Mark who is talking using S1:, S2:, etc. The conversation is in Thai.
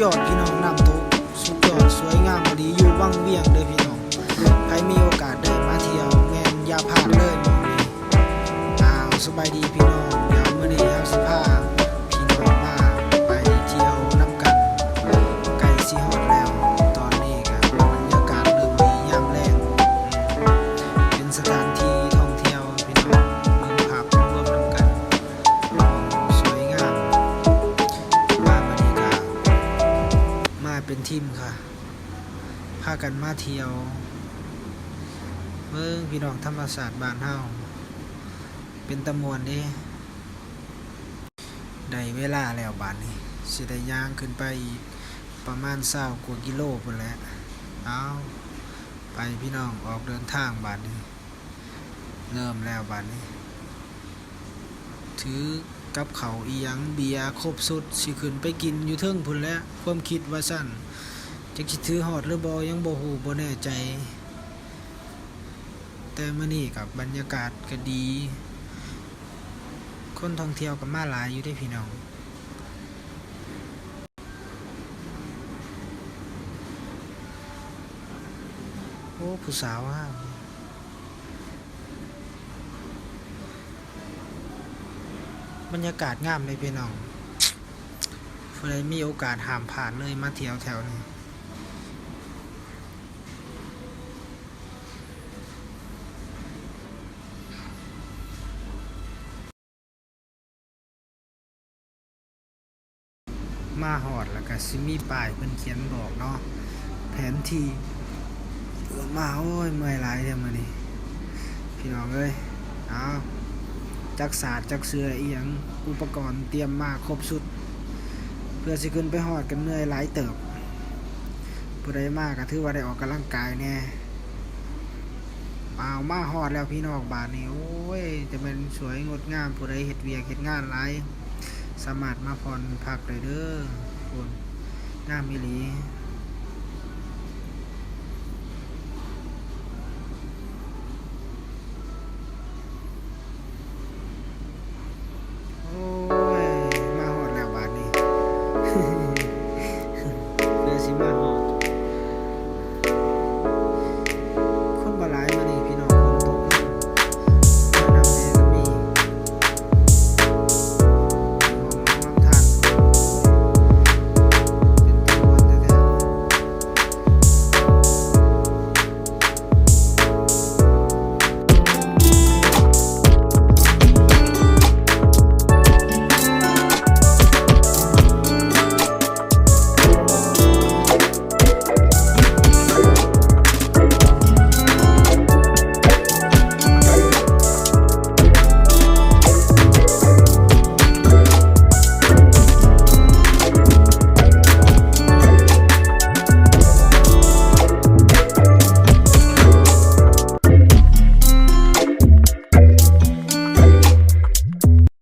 S1: ยอดพี่น้องน้ำตกสุดยอดสวยงามดีอยู่วังเวียงเด้อพี่น้องใครมีโอกาสเดินมาเที่ยวแม่นอย่าพลาดเลยหมองนี้อ้าวสบายดีพี่น้องเดี๋ยวมื้อนี้เฮาสิพา ทีมค่ะพากันมาเที่ยวเมืองพี่น้องธรรมศาสตร์บ้านเฮาเป็นตะมวนเด้ได้เวลาแล้วบาดนี้สิได้ย่างขึ้นไปอีกประมาณเศร้ากว่ากิโลพุ่นแหละเอาไปพี่น้องออกเดินทางบาดนี้ เริ่มแล้วบาดนี้ถือ กับเขาอีหยังเบียร์ครบสุดสิขึ้นไปกินอยู่เทิงพุ่นแล้วความคิดว่าสั้นจะคิดถือหอดหรือบ่ยังบ่ฮู้บ่แน่ใจ แต่มื้อนี้กับบรรยากาศก็ดี คนท่องเที่ยวก็มาหลายอยู่ได้พี่น้องโอ้ผู้สาวอะ บรรยากาศงามเลยพี่น้องเพื่อมีโอกาสห้ามผ่านเลยมาเที่ยวแถวนี้มาหอดแล้วก็ซิมีป้ายเพิ่นเขียนบอกเนาะแผนที่เออมาโอ้ยเมื่อยหลายเท่ามานี่พี่น้องเอ้ยเอา จักศาสตร์จักเสืออียงอุปกรณ์เตรียมมาครบสุด เพื่อสิขึ้นไปหอดกันเมื่อยหลายเติบผู้ใดมากก็ถือว่าได้ออกกำลังกายแน่เอามาหอดแล้วพี่น้องบาทนี้โอ้ยจะเป็นสวยงดงามผู้ใดเฮ็ดเวียกเฮ็ดงานหลายสามารถมาผ่อนพักได้เด้อคุณงามอีหลีโอ้ยมาหอดแล้